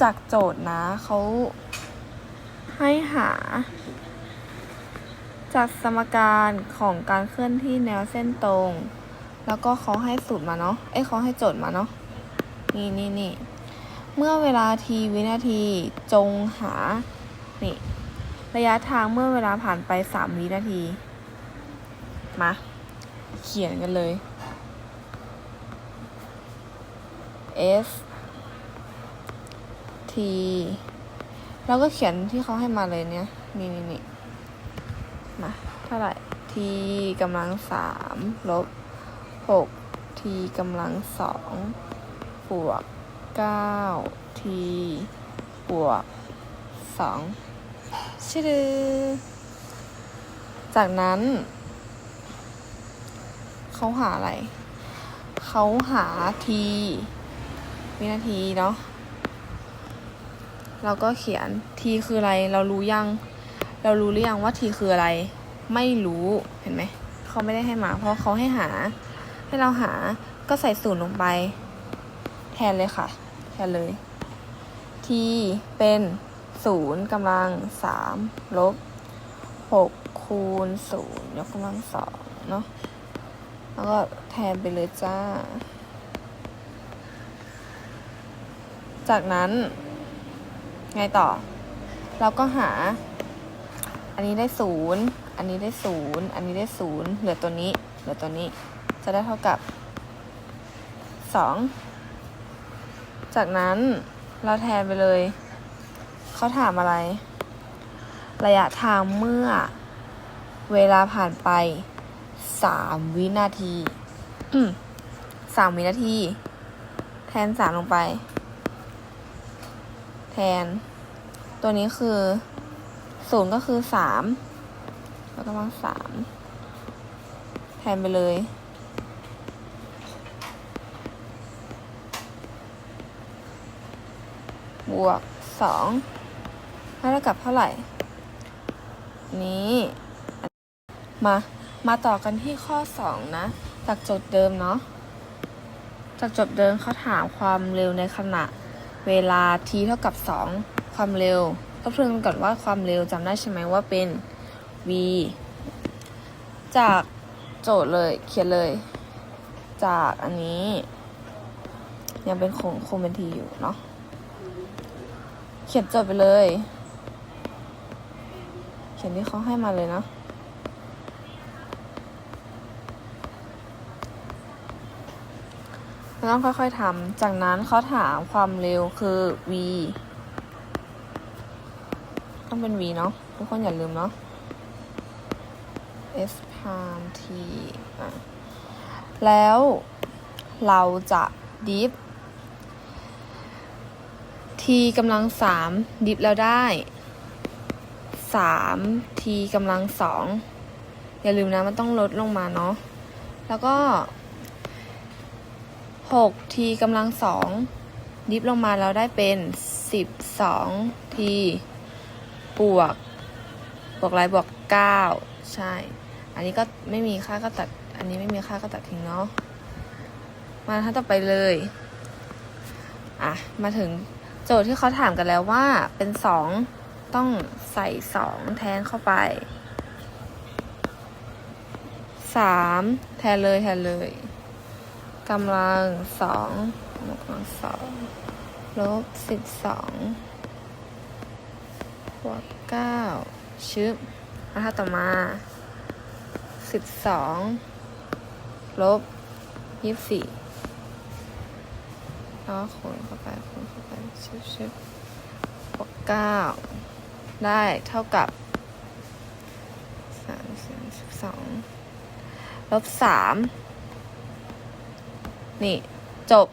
จากโจทย์นะเขาให้หา จากสมการของการเคลื่อนที่แนวเส้นตรง แล้วก็เขาให้สูตรมาเนาะเอ้เขาให้โจทย์มาเนาะนี่นี่นี่เมื่อเวลาทีวินาทีจงหานี่ระยะทางเมื่อเวลาผ่านไปสามวินาที มา เขียนกันเลย S T แล้วก็เขียนที่เขาให้มาเลยเนี่ย นี่นี่นี่มาเท่าไหร่ T กำลังสามลบหก T กำลังสองบวกเก้า T บวกสองชื่อดือจากนั้น เขาหาอะไร เขาหา T วินาทีเนาะ เราก็เขียน T คืออะไร เรารู้ยัง เรารู้หรือยังว่า T คืออะไร ไม่รู้เห็นไหมเขาไม่ได้ให้มา เพราะเขาให้หา ให้เราหาก็ใส่ศูนย์ลงไป แทนเลยค่ะ แทนเลย T เป็นศูนย์กำลังสามลบหกคูณศูนย์ยกกำลังสองเนาะแล้วก็แทนไปเลยจ้า จากนั้น ไงต่อ เราก็หา อันนี้ได้ศูนย์อันนี้ได้ศูนย์อันนี้ได้ศูนย์เหลือตัวนี้ เหลือตัวนี้ จะได้เท่ากับสองจากนั้นเราแทนไปเลย เขาถามอะไร ระยะทางเมื่อเวลาผ่านไปสามวินาทีสามวินาที แทนสามลงไป แทน ตัวนี้คือศูนย์ก็คือสามแล้วก็มาสามแทนไปเลยบวกสองเท่ากับเท่าไหร่ นี้ มา มาต่อกันที่ข้อสองนะ จากโจทย์เดิมเนาะ จากโจทย์เดิมเขาถามความเร็วในขณะ เวลา t เท่ากับ 2 ความเร็วทบทวนกันก่อนว่าความเร็วจำได้ใช่ไหมว่าเป็น v จากโจทย์เลยเขียนเลย จากอันนี้ ยังเป็นคงคงเป็น t อยู่เนาะเขียนโจทย์ไปเลย เขียนที่เขาให้มาเลยเนาะ เราต้องค่อยๆทำ จากนั้นเขาถามความเร็วคือ v ต้องเป็น v เนาะทุกคนอย่าลืมเนาะ s prime t อะ แล้วเราจะดิฟ t กำลังสามดิฟแล้วได้สาม t กำลังสองอย่าลืมนะมันต้องลดลงมาเนาะแล้วก็ หกทีกำลังสองดิฟลงมาแล้วได้เป็นสิบสองทีบวก บวกอะไรบวกเก้าใช่ อันนี้ก็ไม่มีค่าก็ตัด อันนี้ไม่มีค่าก็ตัดทิ้งเนาะ มาท่าต่อไปเลย อะ มาถึงโจทย์ที่เขาถามกันแล้วว่าเป็นสองต้องใส่สองแทนเข้าไปสามแทนเลยแทนเลย กำลังสองบวกกำลังสองลบสิบสองบวกเก้าชึบแล้วถ้าต่อมาสิบสองลบยี่สิบสี่แล้วคูณเข้าไปคูณเข้าไปชึบชึบบวกเก้าได้เท่ากับสามสิบสองลบสาม นี่จบ